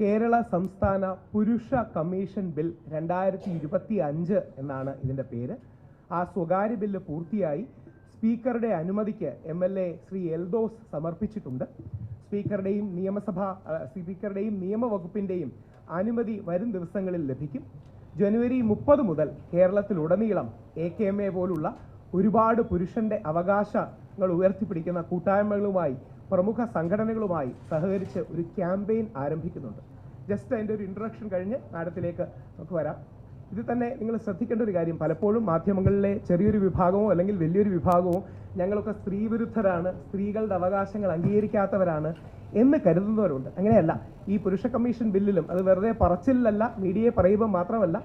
കേരള സംസ്ഥാന പുരുഷ commission bill രണ്ടായിരത്തി ഇരുപത്തി അഞ്ച് എന്നാണ് ഇതിന്റെ പേര്. ആ സ്വകാര്യ ബില്ല് പൂർത്തിയായി. സ്പീക്കറുടെ അനുമതിക്ക് M L A Shri Eldhose സമർപ്പിച്ചിട്ടുണ്ട്. സ്പീക്കറുടെയും നിയമസഭ സ്പീക്കറുടെയും നിയമവകുപ്പിന്റെയും അനുമതി വരും ദിവസങ്ങളിൽ ലഭിക്കും. ജനുവരി മുപ്പത് മുതൽ കേരളത്തിലുടനീളം എ കെ എം എ പോലുള്ള ഒരുപാട് പുരുഷന്റെ അവകാശങ്ങൾ ഉയർത്തിപ്പിടിക്കുന്ന കൂട്ടായ്മകളുമായി പ്രമുഖ സംഘടനകളുമായി സഹകരിച്ച് ഒരു ക്യാമ്പയിൻ ആരംഭിക്കുന്നുണ്ട്. ജസ്റ്റ് അതിന്റെ ഒരു ഇൻട്രൊഡക്ഷൻ കഴിഞ്ഞ് മാഡത്തിലേക്ക് നമുക്ക് വരാം. ഇത് തന്നെ നിങ്ങൾ ശ്രദ്ധിക്കേണ്ട ഒരു കാര്യം പലപ്പോഴും മാധ്യമങ്ങളിലെ ചെറിയൊരു വിഭാഗമോ അല്ലെങ്കിൽ വലിയൊരു വിഭാഗമോ ഞങ്ങളൊക്കെ സ്ത്രീവിരുദ്ധരാണ് സ്ത്രീകളുടെ അവകാശങ്ങൾ അംഗീകരിക്കാത്തവരാണ് എന്ന് കരുതുന്നവരുണ്ട്. അങ്ങനെയല്ല ഈ പുരുഷ കമ്മീഷൻ ബില്ലിലും അത് വെറുതെ പറച്ചിലല്ല മീഡിയയെ പറയുമ്പോൾ മാത്രമല്ല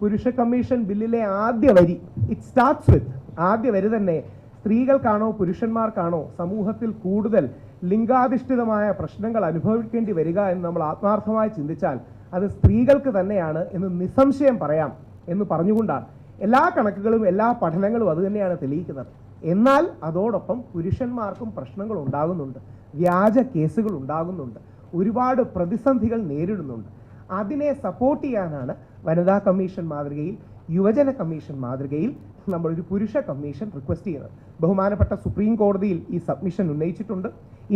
പുരുഷ കമ്മീഷൻ ബില്ലിലെ ആദ്യ വരി ഇറ്റ് സ്റ്റാർട്ട്സ് വിത്ത് ആദ്യ വരി തന്നെ സ്ത്രീകൾക്കാണോ പുരുഷന്മാർക്കാണോ സമൂഹത്തിൽ കൂടുതൽ ലിംഗാധിഷ്ഠിതമായ പ്രശ്നങ്ങൾ അനുഭവിക്കേണ്ടി വരിക എന്ന് നമ്മൾ ആത്മാർത്ഥമായി ചിന്തിച്ചാൽ അത് സ്ത്രീകൾക്ക് തന്നെയാണ് എന്ന് നിസ്സംശയം പറയാം എന്ന് പറഞ്ഞുകൊണ്ടാണ്. എല്ലാ കണക്കുകളും എല്ലാ പഠനങ്ങളും അതുതന്നെയാണ് തെളിയിക്കുന്നത്. എന്നാൽ അതോടൊപ്പം പുരുഷന്മാർക്കും പ്രശ്നങ്ങൾ ഉണ്ടാകുന്നുണ്ട്. വ്യാജ കേസുകൾ ഉണ്ടാകുന്നുണ്ട്. ഒരുപാട് പ്രതിസന്ധികൾ നേരിടുന്നുണ്ട്. അതിനെ സപ്പോർട്ട് ചെയ്യാനാണ് വനിതാ കമ്മീഷൻ മാതൃകയിൽ യുവജന കമ്മീഷൻ മാതൃകയിൽ നമ്മൾ ഒരു പുരുഷ കമ്മീഷൻ റിക്വസ്റ്റ് ചെയ്യുന്നത്. ബഹുമാനപ്പെട്ട സുപ്രീം കോടതിയിൽ ഈ സബ്മിഷൻ ഉന്നയിച്ചിട്ടുണ്ട്.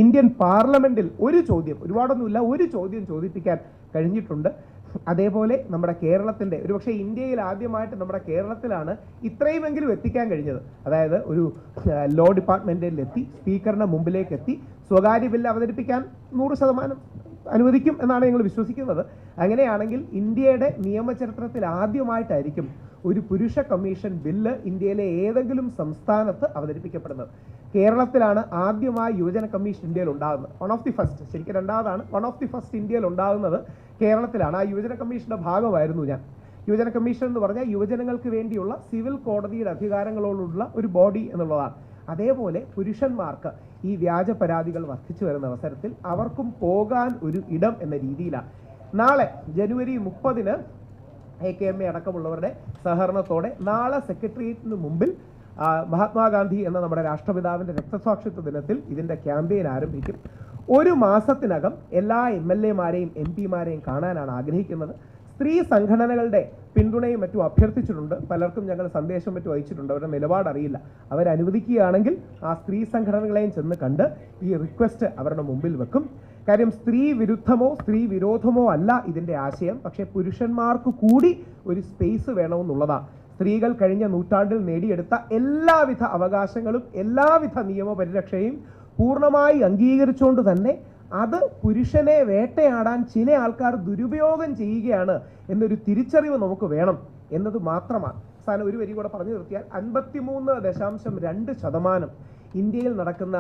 ഇന്ത്യൻ പാർലമെന്റിൽ ഒരു ചോദ്യം ഒരുപാടൊന്നുമില്ല ഒരു ചോദ്യം ചോദിപ്പിക്കാൻ കഴിഞ്ഞിട്ടുണ്ട്. അതേപോലെ നമ്മുടെ കേരളത്തിന്റെ ഒരുപക്ഷെ ഇന്ത്യയിൽ ആദ്യമായിട്ട് നമ്മുടെ കേരളത്തിലാണ് ഇത്രയുമെങ്കിലും എത്തിക്കാൻ കഴിഞ്ഞത്. അതായത് ഒരു ലോ ഡിപ്പാർട്ട്മെന്റിൽ എത്തി സ്പീക്കറിന്റെ മുമ്പിലേക്ക് എത്തി സ്വകാര്യ ബില്ല് അവതരിപ്പിക്കാൻ നൂറ് ശതമാനം അനുവദിക്കും എന്നാണ് ഞങ്ങൾ വിശ്വസിക്കുന്നത്. അങ്ങനെയാണെങ്കിൽ ഇന്ത്യയുടെ നിയമചരിത്രത്തിൽ ആദ്യമായിട്ടായിരിക്കും ഒരു പുരുഷ കമ്മീഷൻ ബില്ല് ഇന്ത്യയിലെ ഏതെങ്കിലും സംസ്ഥാനത്ത് അവതരിപ്പിക്കപ്പെടുന്നത്. കേരളത്തിലാണ് ആദ്യമായി യുവജന കമ്മീഷൻ ഇന്ത്യയിൽ ഉണ്ടാകുന്നത്. വൺ ഓഫ് ദി ഫസ്റ്റ് ശരിക്കും രണ്ടാമതാണ്. വൺ ഓഫ് ദി ഫസ്റ്റ് ഇന്ത്യയിൽ ഉണ്ടാകുന്നത് കേരളത്തിലാണ്. ആ യുവജന കമ്മീഷന്റെ ഭാഗമായിരുന്നു ഞാൻ. യുവജന കമ്മീഷൻ എന്ന് പറഞ്ഞാൽ യുവജനങ്ങൾക്ക് വേണ്ടിയുള്ള സിവിൽ കോടതിയുടെ അധികാരങ്ങളോടുള്ള ഒരു ബോഡി എന്നുള്ളതാണ്. അതേപോലെ പുരുഷന്മാർക്ക് ഈ വ്യാജ പരാതികൾ വർദ്ധിച്ചു വരുന്ന അവസരത്തിൽ അവർക്കും പോകാൻ ഒരു ഇടം എന്ന രീതിയിലാണ്. നാളെ ജനുവരി മുപ്പതിന് എ കെ എം എ അടക്കമുള്ളവരുടെ സഹകരണത്തോടെ നാളെ സെക്രട്ടേറിയറ്റിന് മുമ്പിൽ മഹാത്മാഗാന്ധി എന്ന നമ്മുടെ രാഷ്ട്രപിതാവിന്റെ രക്തസാക്ഷിത്വ ദിനത്തിൽ ഇതിന്റെ ക്യാമ്പയിൻ ആരംഭിക്കും. ഒരു മാസത്തിനകം എല്ലാ എം എൽ എമാരെയും എം പിമാരെയും കാണാനാണ് ആഗ്രഹിക്കുന്നത്. സ്ത്രീ സംഘടനകളുടെ പിന്തുണയും മറ്റും അഭ്യർത്ഥിച്ചിട്ടുണ്ട്. പലർക്കും ഞങ്ങൾ സന്ദേശം മറ്റും അയച്ചിട്ടുണ്ട്. അവരുടെ നിലപാട് അറിയില്ല അവരനുവദിക്കുകയാണെങ്കിൽ ആ സ്ത്രീ സംഘടനകളെയും ചെന്ന് കണ്ട് ഈ റിക്വസ്റ്റ് അവരുടെ മുമ്പിൽ വെക്കും. കാര്യം സ്ത്രീ വിരുദ്ധമോ സ്ത്രീ വിരോധമോ അല്ല ഇതിന്റെ ആശയം. പക്ഷേ പുരുഷന്മാർക്ക് കൂടി ഒരു സ്പേസ് വേണമെന്നുള്ളതാണ്. സ്ത്രീകൾ കഴിഞ്ഞ നൂറ്റാണ്ടിൽ നേടിയെടുത്ത എല്ലാവിധ അവകാശങ്ങളും എല്ലാവിധ നിയമപരിരക്ഷയും പൂർണമായി അംഗീകരിച്ചുകൊണ്ട് തന്നെ അത് പുരുഷനെ വേട്ടയാടാൻ ചില ആൾക്കാർ ദുരുപയോഗം ചെയ്യുകയാണ് എന്നൊരു തിരിച്ചറിവ് നമുക്ക് വേണം എന്നത് മാത്രമാണ്. അവസാനം ഒരു വരി കൂടെ പറഞ്ഞു നിർത്തിയാൽ അൻപത്തിമൂന്ന് ദശാംശം രണ്ട് ശതമാനം ഇന്ത്യയിൽ നടക്കുന്ന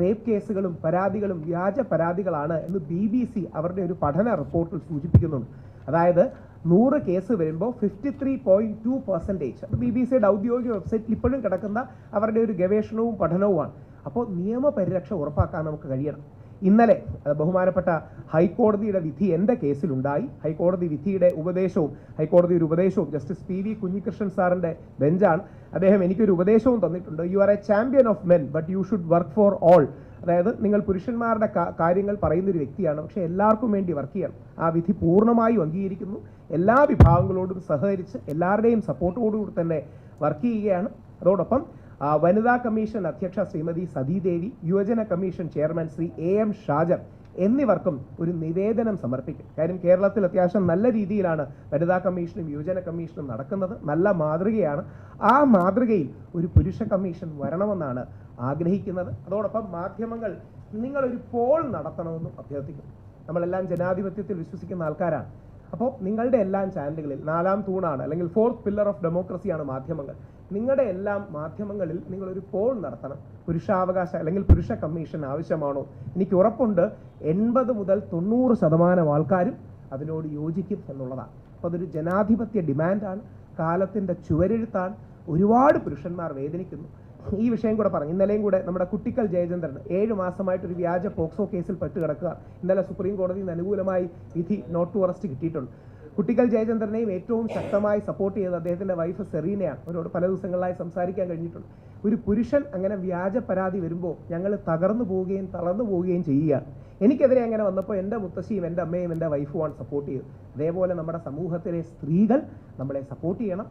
റേപ്പ് കേസുകളും പരാതികളും വ്യാജ പരാതികളാണ് എന്ന് ബി ബി സി അവരുടെ ഒരു പഠന റിപ്പോർട്ടിൽ സൂചിപ്പിക്കുന്നുണ്ട്. അതായത് നൂറ് കേസ് വരുമ്പോൾ fifty three point two percentage അത് ബി ബി സിയുടെ ഔദ്യോഗിക വെബ്സൈറ്റിൽ ഇപ്പോഴും കിടക്കുന്ന അവരുടെ ഒരു ഗവേഷണവും പഠനവുമാണ്. അപ്പോൾ നിയമപരിരക്ഷ ഉറപ്പാക്കാൻ നമുക്ക് കഴിയണം. ഇന്നലെ ബഹുമാനപ്പെട്ട ഹൈക്കോടതിയുടെ വിധി എന്റെ കേസിലുണ്ടായി. ഹൈക്കോടതി വിധിയുടെ ഉപദേശവും ഹൈക്കോടതി ഒരു ഉപദേശവും ജസ്റ്റിസ് പി വി കുഞ്ഞികൃഷ്ണൻ സാറിന്റെ ബെഞ്ചാണ്. അദ്ദേഹം എനിക്കൊരു ഉപദേശവും തന്നിട്ടുണ്ട്. You are a champion of men but you should work for all അതായത് നിങ്ങൾ പുരുഷന്മാരുടെ കാര്യങ്ങൾ പറയുന്ന ഒരു വ്യക്തിയാണ് പക്ഷേ എല്ലാവർക്കും വേണ്ടി വർക്ക് ചെയ്യണം. ആ വിധി പൂർണമായും അംഗീകരിക്കുന്നു. എല്ലാ വിഭാഗങ്ങളോടും സഹകരിച്ച് എല്ലാവരുടെയും സപ്പോർട്ടോടുകൂടി തന്നെ വർക്ക് ചെയ്യുകയാണ്. അതോടൊപ്പം വനിതാ കമ്മീഷൻ അധ്യക്ഷ ശ്രീമതി സതീദേവി യുവജന commission chairman Shri A M Shajar എന്നിവർക്കും ഒരു നിവേദനം സമർപ്പിക്കും. കാര്യം കേരളത്തിൽ അത്യാവശ്യം നല്ല രീതിയിലാണ് വനിതാ കമ്മീഷനും യുവജന കമ്മീഷനും നടക്കുന്നത്. നല്ല മാതൃകയാണ്. ആ മാതൃകയിൽ ഒരു പുരുഷ കമ്മീഷൻ വരണമെന്നാണ് ആഗ്രഹിക്കുന്നത്. അതോടൊപ്പം മാധ്യമങ്ങൾ നിങ്ങളൊരു പോൾ നടത്തണമെന്നും അഭ്യർത്ഥിക്കുന്നു. നമ്മളെല്ലാം ജനാധിപത്യത്തിൽ വിശ്വസിക്കുന്ന ആൾക്കാരാണ്. അപ്പോൾ നിങ്ങളുടെ എല്ലാം ചാനലുകളിൽ നാലാം തൂണാണ് അല്ലെങ്കിൽ ഫോർത്ത് പില്ലർ ഓഫ് ഡെമോക്രസിയാണ് മാധ്യമങ്ങൾ. നിങ്ങളുടെ എല്ലാം മാധ്യമങ്ങളിൽ നിങ്ങൾ ഒരു പോൾ നടത്തണം. പുരുഷാവകാശ അല്ലെങ്കിൽ പുരുഷ കമ്മീഷൻ ആവശ്യമാണോ? എനിക്ക് ഉറപ്പുണ്ട്. എൺപത് മുതൽ തൊണ്ണൂറ് ശതമാനം ആൾക്കാരും അതിനോട് യോജിക്കും എന്നുള്ളതാണ്. അപ്പോൾ അതൊരു ജനാധിപത്യ ഡിമാൻഡാണ്. കാലത്തിന്റെ ചുവരെഴുത്താണ്. ഒരുപാട് പുരുഷന്മാർ വേദനിക്കുന്നു. ഈ വിഷയം കൂടെ പറഞ്ഞു. ഇന്നലെയും കൂടെ നമ്മുടെ കുട്ടിക്കൽ ജയചന്ദ്രൻ ഏഴ് മാസമായിട്ട് ഒരു വ്യാജ പോക്സോ കേസിൽ പെട്ട് കിടക്കുക ഇന്നലെ സുപ്രീം കോടതിയിൽ നിന്ന് അനുകൂലമായി വിധി നോട്ട് ടു അറസ്റ്റ് കിട്ടിയിട്ടുണ്ട്. കുട്ടിക്കൽ ജയചന്ദ്രനെയും ഏറ്റവും ശക്തമായി സപ്പോർട്ട് ചെയ്തത് അദ്ദേഹത്തിന്റെ വൈഫ് സെറീനയാണ്. അവരോട് പല ദിവസങ്ങളിലായി സംസാരിക്കാൻ കഴിഞ്ഞിട്ടുണ്ട്. ഒരു പുരുഷൻ അങ്ങനെ വ്യാജ പരാതി വരുമ്പോൾ ഞങ്ങൾ തകർന്നു പോവുകയും തളർന്നു പോവുകയും ചെയ്യുക എനിക്കെതിരെ അങ്ങനെ വന്നപ്പോൾ എന്റെ മുത്തശ്ശിയും എന്റെ അമ്മയും എന്റെ വൈഫുമാണ് സപ്പോർട്ട് ചെയ്തത്. അതേപോലെ നമ്മുടെ സമൂഹത്തിലെ സ്ത്രീകൾ നമ്മളെ സപ്പോർട്ട് ചെയ്യണം.